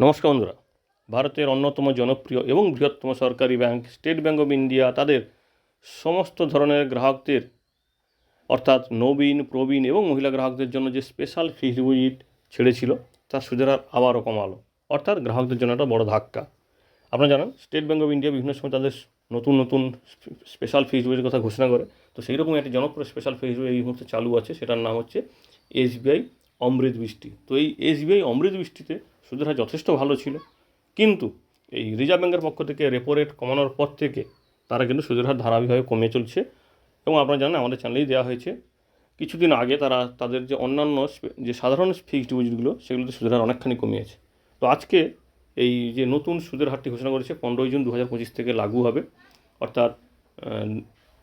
নমস্কার বন্ধুরা। ভারতের অন্যতম জনপ্রিয় এবং বৃহত্তম সরকারি bank, State Bank of India তাদের সমস্ত ধরনের গ্রাহকদের, অর্থাৎ নবীন, প্রবীণ এবং মহিলা গ্রাহকদের জন্য যে স্পেশাল ফিক্সড ডিপোজিট ছেড়েছিল, তার সুদের হার আবারও কমালো। অর্থাৎ গ্রাহকদের জন্য একটা বড় ধাক্কা। আপনারা জানেন, স্টেট ব্যাঙ্ক অফ ইন্ডিয়া বিভিন্ন সময় তাদের নতুন নতুন স্পেশাল ফিক্সড ডিপোজিটের কথা ঘোষণা করে। তো সেই রকম একটি জনপ্রিয় স্পেশাল ফিক্সড ডিপোজিট এই মুহূর্তে চালু আছে, সেটার নাম হচ্ছে এসবিআই অমৃত বৃষ্টি। তো এই এসবিআই অমৃত বৃষ্টিতে সুদের হার যথেষ্ট ভালো ছিল। কিন্তু এই রিজার্ভ ব্যাঙ্কের পক্ষ থেকে রেপো রেট কমানোর পর থেকে তারা কিন্তু সুদের হার ধারাবাহিকভাবে কমে চলছে। এবং আপনারা জানেন আমাদের চ্যানেলেই দেওয়া হয়েছে, কিছুদিন আগে তারা তাদের যে অন্যান্য যে সাধারণ ফিক্সড ডিপোজিটগুলো সেগুলোতে সুদের হার অনেকখানি কমিয়েছে। তো আজকে এই যে নতুন সুদের হারটি ঘোষণা করেছে, পনেরোই জুন দু হাজার পঁচিশ থেকে লাগু হবে। অর্থাৎ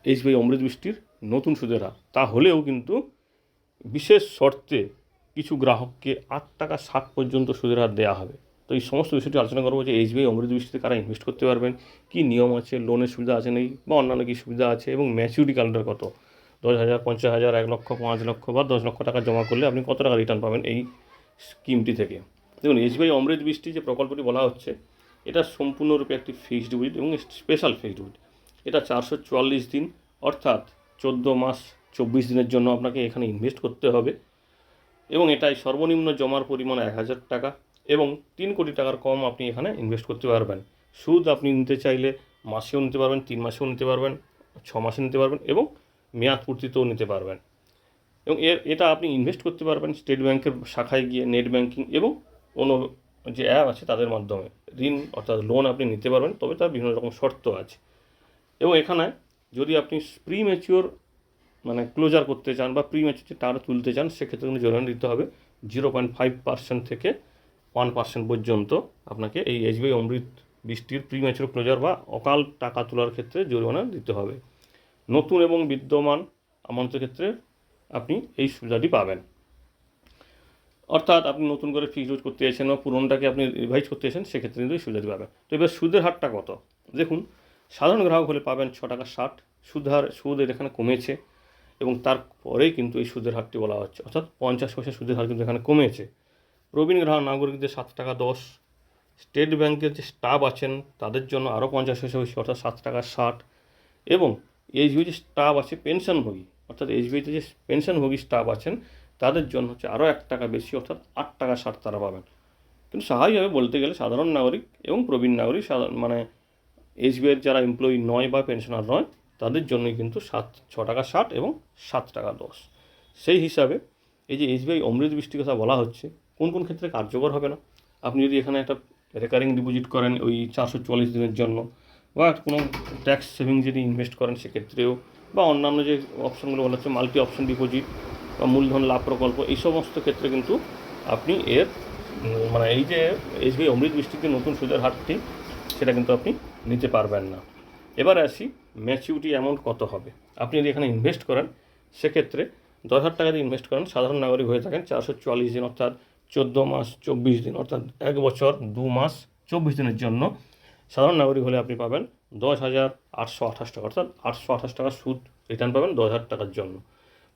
এসবিআই অমৃত বৃষ্টির নতুন সুদের হার। তা হলেও কিন্তু বিশেষ শর্তে কিছু গ্রাহককে আট টাকা ষাট পর্যন্ত সুদের হার দেওয়া হবে। তো এই সমস্ত বিষয়টি আলোচনা করব যে এসবিআই অমৃত বৃষ্টিতে কারা ইনভেস্ট করতে পারবেন, কী নিয়ম আছে লোনের সুবিধা আছে নেই, বা অন্যান্য কী সুবিধা আছে, এবং ম্যাচিউরিটি কালটা কত? দশ হাজার, পঞ্চাশ হাজার, এক লক্ষ, পাঁচ লক্ষ বা দশ লক্ষ টাকা জমা করলে আপনি কত টাকা রিটার্ন পাবেন এই স্কিমটি থেকে? দেখুন এসবিআই অমৃত বৃষ্টি যে প্রকল্পটি বলা হচ্ছে, এটা সম্পূর্ণরূপে একটি ফিক্সড ডিপোজিট এবং স্পেশাল ফিক্সড ডিপোজিট এটা চারশো চুয়াল্লিশ দিন, অর্থাৎ চোদ্দ মাস, চব্বিশ দিনের জন্য আপনাকে এখানে ইনভেস্ট করতে হবে। এবং এটাই সর্বনিম্ন জমার পরিমাণ এক হাজার টাকা এবং তিন কোটি টাকার কম আপনি এখানে ইনভেস্ট করতে পারবেন। সুদ আপনি নিতে চাইলে মাসেও নিতে পারবেন, তিন মাসেও নিতে পারবেন, ছ মাসে নিতে পারবেন এবং মেয়াদ পূর্তিতেও নিতে পারবেন। এবং এর, এটা আপনি ইনভেস্ট করতে পারবেন স্টেট ব্যাংকের শাখায় গিয়ে নেট ব্যাংকিং এবং কোনো যে অ্যাপ আছে তাদের মাধ্যমে। ঋণ অর্থাৎ লোন আপনি নিতে পারবেন, তবে তার বিভিন্ন রকম শর্ত আছে। এবং এখানে যদি আপনি প্রি ম্যাচিওর মানে ক্লোজার করতে চান বা প্রি ম্যাচিওর টাকা তুলতে চান, সেক্ষেত্রে কিন্তু জরিমানা দিতে হবে। জিরো পয়েন্ট ফাইভ পার্সেন্ট থেকে ওয়ান পার্সেন্ট পর্যন্ত আপনাকে এই এসবিআই অমৃত বৃষ্টির প্রি ম্যাচিওর ক্লোজার বা অকাল টাকা তোলার ক্ষেত্রে জরিমানা দিতে হবে। নতুন এবং বিদ্যমান আমানতের ক্ষেত্রে আপনি এই সুবিধাটি পাবেন। অর্থাৎ আপনি নতুন করে ফিক্সড ডিপোজিট করতে চাইছেন বা পুরোনোটাকে আপনি রিভাইজ করতে চাইছেন, সেক্ষেত্রে কিন্তু এই সুবিধাটি পাবেন। তো এবার সুদের হারটা কত? দেখুন, সাধারণ গ্রাহক হলে পাবেন ছ টাকা ষাট। সুদ হার, সুদের এখানে কমেছে। এবং তারপরেই কিন্তু এই সুদের হারটি বলা হচ্ছে। অর্থাৎ পঞ্চাশ পয়সা সুদের হার কিন্তু এখানে কমেছে। প্রবীণ গ্রাহক, নাগরিকদের সাত টাকা দশ। স্টেট ব্যাংকের যে স্টাফ আছেন, তাদের জন্য আরও পঞ্চাশ পয়সা বেশি, অর্থাৎ সাত টাকা ষাট। এবং এইচবিআই যে স্টাফ আছে পেনশনভোগী অর্থাৎ এইচবিআইতে যে পেনশনভোগী স্টাফ আছেন, তাদের জন্য হচ্ছে আরও এক টাকা বেশি, অর্থাৎ আট টাকা ষাট তারা পাবেন। কিন্তু স্বাভাবিকভাবে বলতে গেলে সাধারণ নাগরিক এবং প্রবীণ নাগরিক সাধা- মানে এসবিআইয়ের যারা এমপ্লয়ি নয় বা পেনশনার নয় তাদের জন্যই কিন্তু সাত, ছ টাকা ষাট এবং সাত টাকা দশ। সেই হিসাবে এই যে এসবিআই অমৃত বৃষ্টির কথা বলা হচ্ছে, কোন কোন ক্ষেত্রে কার্যকর হবে না? আপনি যদি এখানে একটা রেকারিং ডিপোজিট করেন ওই চারশো চুয়াল্লিশ দিনের জন্য বা কোনো ট্যাক্স সেভিং যদি ইনভেস্ট করেন সেক্ষেত্রেও বা অন্যান্য যে অপশনগুলো বলা হচ্ছে মাল্টি অপশন ডিপোজিট বা মূলধন লাভ প্রকল্প, এই সমস্ত ক্ষেত্রে কিন্তু আপনি এর মানে এই যে এসবিআই অমৃত বৃষ্টির যে নতুন সুদের হারটি, সেটা কিন্তু আপনি নিতে পারবেন না। এবার আসি ম্যাচিউরিটি অ্যামাউন্ট কত হবে? আপনি যদি এখানে ইনভেস্ট করেন, সেক্ষেত্রে দশ হাজার টাকা দিয়ে ইনভেস্ট করেন, সাধারণ নাগরিক হয়ে থাকেন চারশো চুয়াল্লিশ দিন, অর্থাৎ চোদ্দ মাস, চব্বিশ দিন, অর্থাৎ এক বছর, দু মাস, চব্বিশ দিনের জন্য সাধারণ নাগরিক হলে আপনি পাবেন দশ হাজার আটশো আঠাশ টাকা, অর্থাৎ আটশো আঠাশ টাকা সুদ রিটার্ন পাবেন দশ হাজার টাকার জন্য।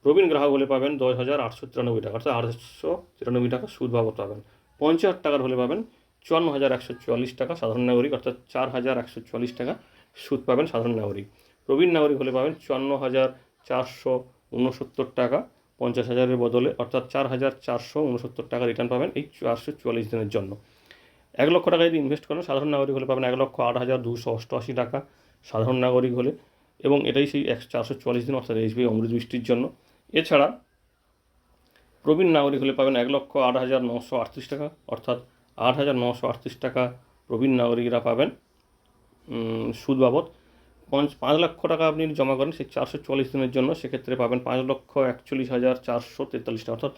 প্রবীণ গ্রাহক হলে পাবেন দশ হাজার আটশো তিরানব্বই টাকা, অর্থাৎ আটশো তিরানব্বই টাকা সুদ বাবদ পাবেন। পঞ্চাশ টাকার হলে পাবেন চুয়ান্ন হাজার একশো চুয়াল্লিশ টাকা সাধারণ নাগরিক, অর্থাৎ চার হাজার একশো চুয়াল্লিশ টাকা সুদ পাবেন সাধারণ নাগরিক। প্রবীণ নাগরিক হলে পাবেন চুয়ান্ন হাজার চারশো উনসত্তর টাকা, পঞ্চাশ হাজারের বদলে অর্থাৎ চার হাজার চারশো উনসত্তর টাকা রিটার্ন পাবেন এই চারশো চুয়াল্লিশ দিনের জন্য। এক লক্ষ টাকা যদি ইনভেস্ট করেন, সাধারণ নাগরিক হলে পাবেন এক লক্ষ আট হাজার দুশো অষ্টআশি টাকা সাধারণ নাগরিক হলে এবং এটাই সেই এক চারশো চুয়াল্লিশ দিন অর্থাৎ এসবিআই অমৃত বৃষ্টির জন্য। এছাড়া প্রবীণ নাগরিক হলে পাবেন এক লক্ষ আট হাজার নশো আটত্রিশ টাকা, অর্থাৎ আট হাজার নশো আটত্রিশ টাকা প্রবীণ নাগরিকরা পাবেন। সুদ বাবদ। পঞ্চ পাঁচ লক্ষ টাকা আপনি জমা করেন সেই চারশো চল্লিশ দিনের জন্য সেক্ষেত্রে পাবেন পাঁচ লক্ষ একচল্লিশ হাজার চারশো তেতাল্লিশ টাকা, অর্থাৎ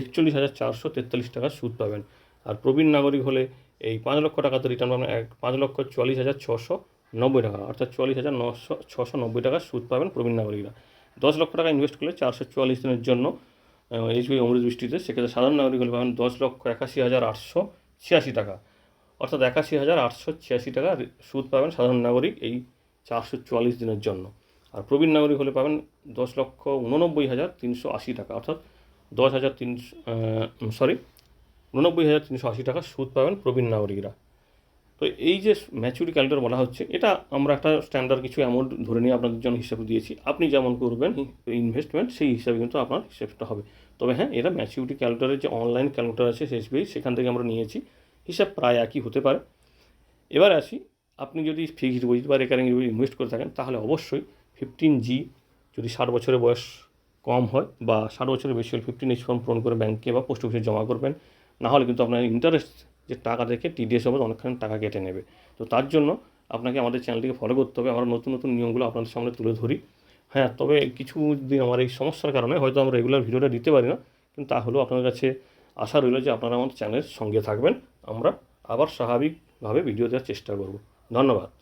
একচল্লিশ হাজার চারশো তেতাল্লিশ টাকা সুদ পাবেন। আর প্রবীণ নাগরিক হলে এই পাঁচ লক্ষ টাকাতে রিটার্ন পাবেন এক পাঁচ লক্ষ চুয়াল্লিশ হাজার ছশো নব্বই টাকা, অর্থাৎ চুয়াল্লিশ হাজার নশো ছশো নব্বই টাকা সুদ পাবেন প্রবীণ নাগরিকরা। দশ লক্ষ টাকা ইনভেস্ট করলে চারশো চুয়াল্লিশ দিনের জন্য এইচবি অমৃত বৃষ্টিতে, সেক্ষেত্রে সাধারণ নাগরিক হলে পাবেন দশ লক্ষ একাশি হাজার আটশো ছিয়াশি টাকা। অর্থাৎ একাশি হাজার আটশো ছিয়াশি টাকা সুদ পাবেন সাধারণ নাগরিক এই চারশো চুয়াল্লিশ দিনের জন্য। আর প্রবীণ নাগরিক হলে পাবেন দশ লক্ষ উননব্বই হাজার তিনশো আশি টাকা। অর্থাৎ দশ হাজার তিনশো সরি উননব্বই হাজার তিনশো আশি টাকা সুদ পাবেন প্রবীণ নাগরিকরা। তো এই যে ম্যাচুরিটি ক্যালকুলেটর বলা হচ্ছে, এটা আমরা একটা স্ট্যান্ডার্ড কিছু অ্যামাউন্ট ধরে নিয়ে আপনাদের জন্য হিসাব দিয়েছি। আপনি যেমন করবেন ইনভেস্টমেন্ট সেই হিসাবে কিন্তু আপনার হিসাবটা হবে। তবে হ্যাঁ এটা ম্যাচুরিটি ক্যালকুলেটারের যে অনলাইন ক্যালকুলেটর আছে এসবিআই সেখান থেকে আমরা নিয়েছি। হিসাব প্রায় একই হতে পারে। এবার আসি, আপনি যদি ফিক্সড ডিপোজিট বা রেকারিং ডিপোজিট ইনভেস্ট করে থাকেন, তাহলে অবশ্যই ফিফটিন জি যদি ষাট বছরের বয়স কম হয় বা ষাট বছরের বেশি হলে ফিফটিন এইচ ফর্ম পূরণ করে ব্যাংকে বা পোস্ট অফিসে জমা করবেন না হলে কিন্তু আপনার ইন্টারেস্ট যে টাকা থেকে টিডিএস হবে অনেকখানি টাকা কেটে নেবে। তো তার জন্য আপনাকে আমাদের চ্যানেলটিকে ফলো করতে হবে। আমরা নতুন নতুন নিয়মগুলো আপনাদের সামনে তুলে ধরি। হ্যাঁ তবে কিছু দিন আমার এই সমস্যার কারণে হয়তো আমরা রেগুলার ভিডিওটা দিতে পারি না, কিন্তু তাহলেও আপনাদের কাছে আশা রইল যে আপনারা আমাদের চ্যানেলের সঙ্গে থাকবেন। আমরা আবার স্বাভাবিকভাবে ভিডিও দেওয়ার চেষ্টা করব। ধন্যবাদ।